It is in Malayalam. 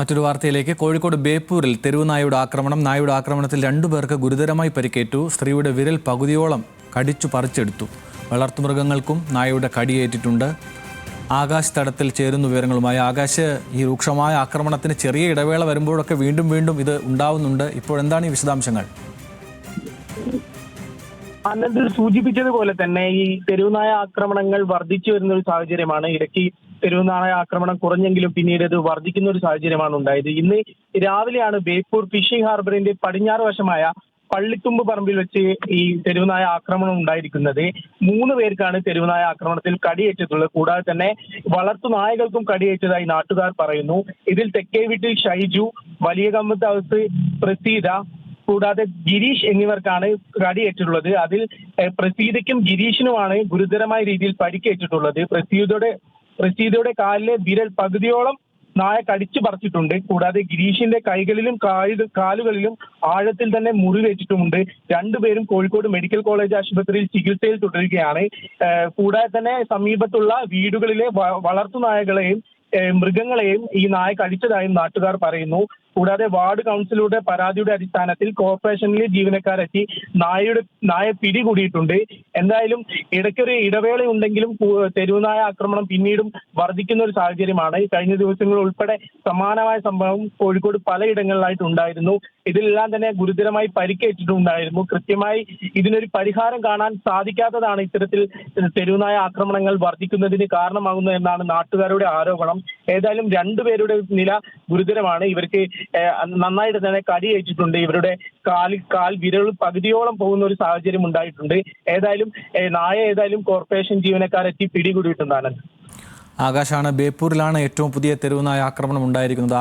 മറ്റൊരു വാർത്തയിലേക്ക്. കോഴിക്കോട് ബേപ്പൂരിൽ തെരുവ് നായയുടെ ആക്രമണം നായയുടെ ആക്രമണത്തിൽ രണ്ടുപേർക്ക് ഗുരുതരമായി പരിക്കേറ്റു. സ്ത്രീയുടെ വിരൽ പകുതിയോളം കടിച്ചു പറിച്ചെടുത്തു. വളർത്തുമൃഗങ്ങൾക്കും നായയുടെ കടിയേറ്റിട്ടുണ്ട്. ആകാശ് തടത്തിൽ ചേരുന്ന വിവരങ്ങളുമായി. ആകാശ് ഈ രൂക്ഷമായ ആക്രമണത്തിന് ചെറിയ ഇടവേള വരുമ്പോഴൊക്കെ വീണ്ടും വീണ്ടും ഇത് ഉണ്ടാവുന്നുണ്ട്. ഇപ്പോൾ എന്താണ് ഈ വിശദാംശങ്ങൾ? അനന്ത് സൂചിപ്പിച്ചതുപോലെ തന്നെ ഈ തെരുവുനായ ആക്രമണങ്ങൾ വർദ്ധിച്ചു വരുന്ന ഒരു സാഹചര്യമാണ്. ഇടയ്ക്ക് തെരുവുനായ ആക്രമണം കുറഞ്ഞെങ്കിലും പിന്നീട് അത് വർദ്ധിക്കുന്ന ഒരു സാഹചര്യമാണ് ഉണ്ടായത്. ഇന്ന് രാവിലെയാണ് ബേപ്പൂർ ഫിഷിംഗ് ഹാർബറിന്റെ പടിഞ്ഞാറ് വശമായ പള്ളിത്തുമ്പ് പറമ്പിൽ വെച്ച് ഈ തെരുവുനായ ആക്രമണം ഉണ്ടായിരിക്കുന്നത്. മൂന്ന് പേർക്കാണ് തെരുവുനായ ആക്രമണത്തിൽ കടിയേറ്റിട്ടുള്ളത് കൂടാതെ തന്നെ വളർത്തു നായകൾക്കും കടിയേറ്റതായി നാട്ടുകാർ പറയുന്നു. ഇതിൽ തെക്കേ വീട്ടിൽ ഷൈജു വലിയ കമ്പത്ത് ഹൗസ് പ്രസീത കൂടാതെ ഗിരീഷ് എന്നിവർക്കാണ് കടിയേറ്റിട്ടുള്ളത്. അതിൽ പ്രസീതയ്ക്കും ഗിരീഷിനുമാണ് ഗുരുതരമായ രീതിയിൽ പരിക്കേറ്റിട്ടുള്ളത്. പ്രസീതയുടെ പ്രസീതയുടെ കാലിലെ വിരൽ പകുതിയോളം നായ കടിച്ചു പറിച്ചിട്ടുണ്ട്. കൂടാതെ ഗിരീഷിന്റെ കൈകളിലും കാലുകളിലും ആഴത്തിൽ തന്നെ മുറിവേറ്റിട്ടുമുണ്ട് രണ്ടുപേരും കോഴിക്കോട് മെഡിക്കൽ കോളേജ് ആശുപത്രിയിൽ ചികിത്സയിൽ തുടരുകയാണ്. കൂടാതെ തന്നെ സമീപത്തുള്ള വീടുകളിലെ വളർത്തുനായകളെയും വളർത്തു നായകളെയും മൃഗങ്ങളെയും ഈ നായ കടിച്ചതായും നാട്ടുകാർ പറയുന്നു. കൂടാതെ വാർഡ് കൗൺസിലറുടെ പരാതിയുടെ അടിസ്ഥാനത്തിൽ കോർപ്പറേഷനിലെ ജീവനക്കാരെത്തി നായയുടെ നായ പിടികൂടിയിട്ടുണ്ട്. എന്തായാലും ഇടയ്ക്കൊരു ഇടവേള ഉണ്ടെങ്കിലും തെരുവുനായ ആക്രമണം പിന്നീടും വർദ്ധിക്കുന്ന ഒരു സാഹചര്യമാണ്. കഴിഞ്ഞ ദിവസങ്ങൾ ഉൾപ്പെടെ സമാനമായ സംഭവം കോഴിക്കോട് പലയിടങ്ങളിലായിട്ട് ഉണ്ടായിരുന്നു. ഇതിലെല്ലാം തന്നെ ഗുരുതരമായി പരിക്കേറ്റിട്ടുണ്ടായിരുന്നു. കൃത്യമായി ഇതിനൊരു പരിഹാരം കാണാൻ സാധിക്കാത്തതാണ് ഇത്തരത്തിൽ തെരുവുനായ ആക്രമണങ്ങൾ വർദ്ധിക്കുന്നതിന് കാരണമാകുന്നത് എന്നാണ് നാട്ടുകാരുടെ ആരോപണം. ഏതായാലും രണ്ടുപേരുടെ നില ഗുരുതരമാണ്. ഇവർക്ക് നന്നായിട്ട് തന്നെ കടിയേറ്റിട്ടുണ്ട് ഇവരുടെ കാലിൽ കാൽ വിരൽ പകുതിയോളം പോകുന്ന ഒരു സാഹചര്യം ഉണ്ടായിട്ടുണ്ട്. ഏതായാലും നായ ഏതായാലും കോർപ്പറേഷൻ ജീവനക്കാരെത്തി പിടികൂടിയിട്ടുണ്ടാണ്. ആകാശാണ് ബേപ്പൂരിലാണ് ഏറ്റവും പുതിയ തെരുവുനായ ആക്രമണം ഉണ്ടായിരിക്കുന്നത്.